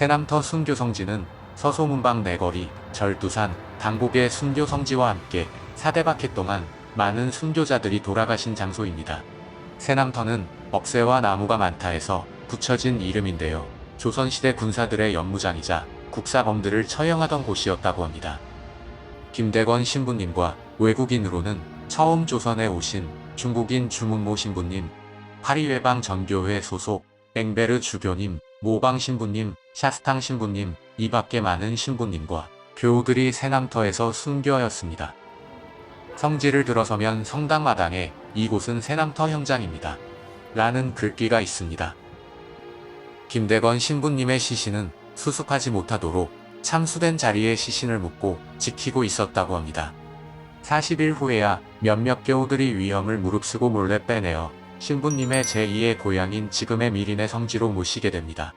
세남터 순교 성지는 서소문방 내거리, 절두산, 당곡의 순교 성지와 함께 사대박해 동안 많은 순교자들이 돌아가신 장소입니다. 세남터는 억새와 나무가 많다 해서 붙여진 이름인데요. 조선시대 군사들의 연무장이자 국사범들을 처형하던 곳이었다고 합니다. 김대건 신부님과 외국인으로는 처음 조선에 오신 중국인 주문모 신부님, 파리외방 전교회 소속 앵베르 주교님, 모방 신부님, 샤스탕 신부님, 이 밖에 많은 신부님과 교우들이 세남터에서 순교하였습니다. 성지를 들어서면 성당 마당에 이곳은 세남터 현장입니다. 라는 글귀가 있습니다. 김대건 신부님의 시신은 수습하지 못하도록 참수된 자리에 시신을 묻고 지키고 있었다고 합니다. 40일 후에야 몇몇 교우들이 위험을 무릅쓰고 몰래 빼내어 신부님의 제2의 고향인 지금의 미린의 성지로 모시게 됩니다.